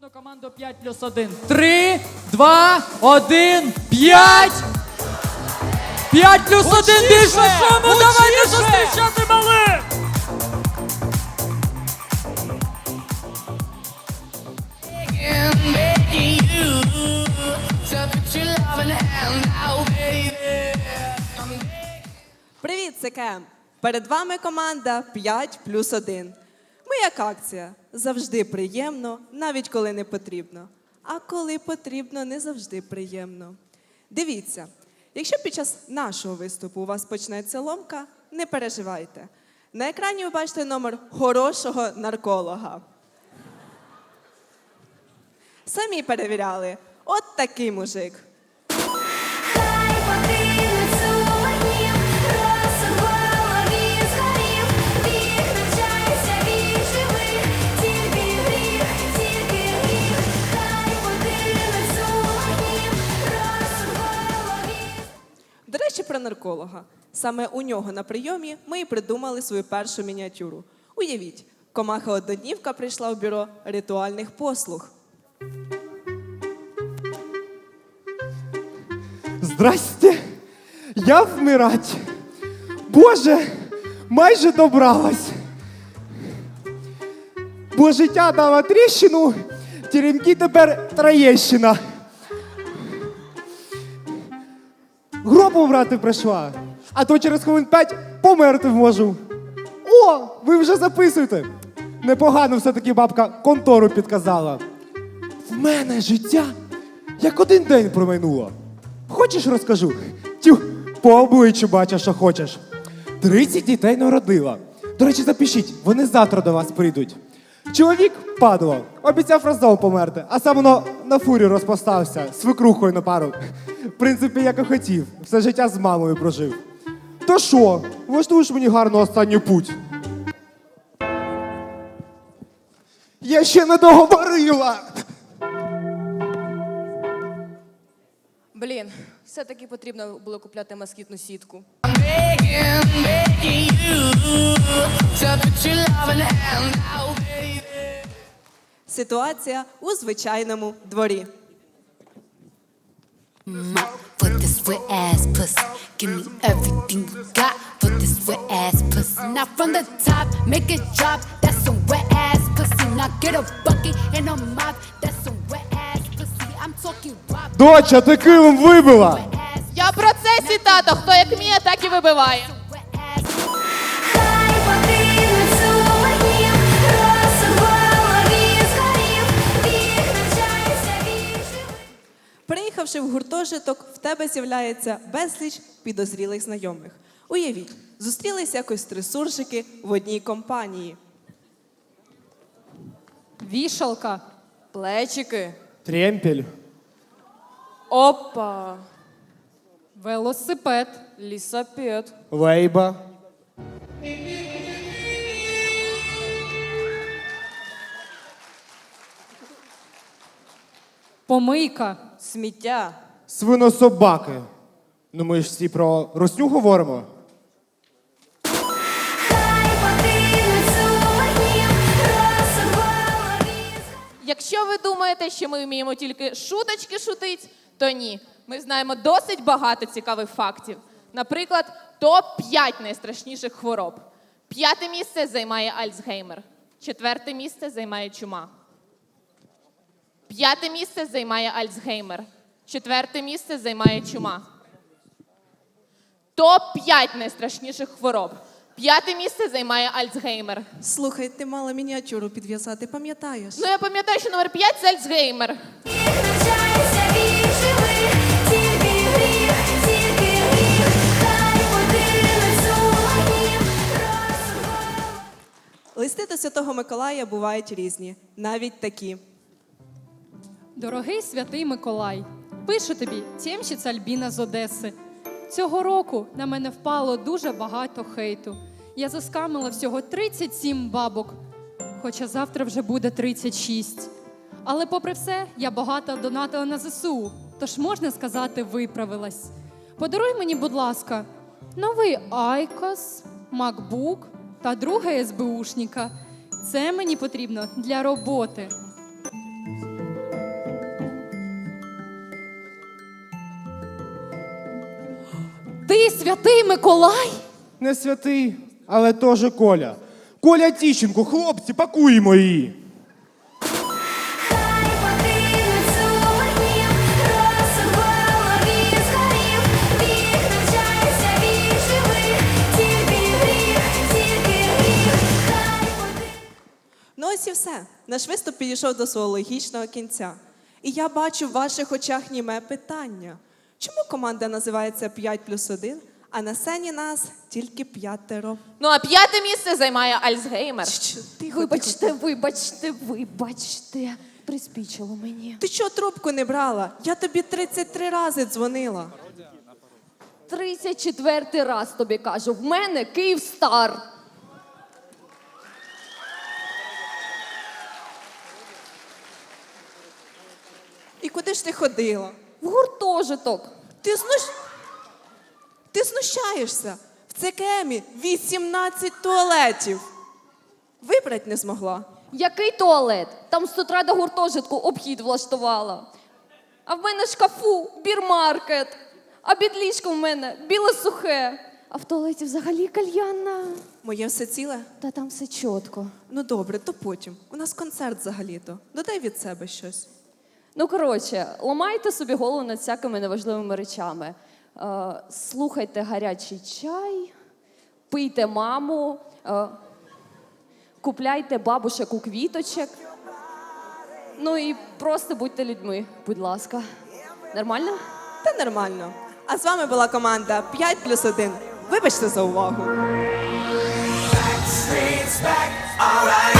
Наступну команду 5 плюс 1. 3, 2, 1, 5! 5 плюс 1 більше суму! Давайте зустрічати малих! Привіт, це Кем. Перед вами команда 5 плюс 1. Як акція. Завжди приємно, навіть коли не потрібно. А коли потрібно, не завжди приємно. Дивіться, якщо під час нашого виступу у вас почнеться ломка, не переживайте. На екрані ви бачите номер хорошого нарколога. Самі перевіряли. От такий мужик. Хай До речі, про нарколога. Саме у нього на прийомі ми і придумали свою першу мініатюру. Уявіть, комаха одноднівка прийшла в бюро ритуальних послуг. Здрасте, я вмирать. Боже, майже добралась. Бо життя дала тріщину, теремки тепер троєщина. Гробу брати прийшла, а то через хвилин п'ять померти можу. О, ви вже записуєте. Непогано все-таки бабка контору підказала. В мене життя як один день промайнуло. Хочеш розкажу? Тю, по обличчю бачу, що хочеш. 30 дітей народила. До речі, запишіть, вони завтра до вас прийдуть. Чоловік падло, обіцяв разом померти, а сам воно на фурі розпостався, свекрухою на пару. Принципі, як і хотів, все життя з мамою прожив. То що, влаштуєш мені гарно останній путь? Я ще не договорила. Блін, все-таки потрібно було купляти москітну сітку. Ситуація у звичайному дворі. For this wet ass pussy. Give me everything you got for this wet ass pussy. Now from the top, make it drop. That's some wet ass pussy. Now get a bucket and a mop. That's some wet ass pussy. I'm talking wop. Доча, ти килим вибила! Я в процесі, тато. Хто як вміє, так і вибиває. Приїхавши в гуртожиток, в тебе з'являється безліч підозрілих знайомих. Уявіть, зустрілись якось три суржики в одній компанії. Вішалка. Плечики. Тремпель. Опа. Велосипед. Лісапед. Лейба. Помийка. Сміття. Свинособаки. Ну ми ж всі про росню говоримо. Якщо ви думаєте, що ми вміємо тільки шуточки шутить, то ні. Ми знаємо досить багато цікавих фактів. Наприклад, топ-5 найстрашніших хвороб. П'яте місце займає Альцгеймер. Четверте місце займає чума. П'яте місце займає Альцгеймер. Четверте місце займає чума. Топ-5 найстрашніших хвороб. П'яте місце займає Альцгеймер. Слухай, ти мала мініатюру підв'язати, пам'ятаєш? Ну я пам'ятаю, що номер 5 це Альцгеймер. Листи до Святого Миколая бувають різні, навіть такі. Дорогий святий Миколай, пишу тобі тємщиця Альбіна з Одеси. Цього року на мене впало дуже багато хейту. Я заскамила всього 37 бабок, хоча завтра вже буде 36. Але попри все, я багато донатила на ЗСУ, тож можна сказати, виправилась. Подаруй мені, будь ласка, новий Айкос, MacBook та друга СБУшника. Це мені потрібно для роботи. Ти святий Миколай? Не святий, але теж Коля. Коля Тіщенко, хлопці, пакуємо її. Хай покинуть сумнів, розсуд в голові згорів. Вік навчайся, вік живи, тільки гріх, тільки гріх. Хай покинуть Ну ось і все. Наш виступ підійшов до свого логічного кінця. І я бачу в ваших очах німе питання. Чому команда називається 5 плюс 1, а на сцені нас тільки п'ятеро? Ну а п'яте місце займає Альцгеймер. Тихо, Вибачте, вибачте, вибачте. Приспічило мені. Ти чого трубку не брала? Я тобі 33 рази дзвонила. 34 раз тобі кажу, в мене Київстар. І куди ж ти ходила? В гуртожиток. Ти знущ... Ти знущаєшся. В ЦКМі 18 туалетів. Вибрать не змогла. Який туалет? Там з утра до гуртожитку обхід влаштувала. А в мене в шкафу бірмаркет. А під ліжком в мене біле сухе. А в туалеті взагалі кальянна. Моє все ціле? Та там все чітко. Ну добре, то потім. У нас концерт взагалі-то. Додай від себе щось. Ну, коротше, ламайте собі голову над всякими неважливими речами. Е, слухайте гарячий чай, пийте маму, е, купляйте бабушек у квіточок. Ну і просто будьте людьми, будь ласка. Нормально? Та нормально. А з вами була команда 5 плюс 1. Вибачте за увагу. Streets back, alright.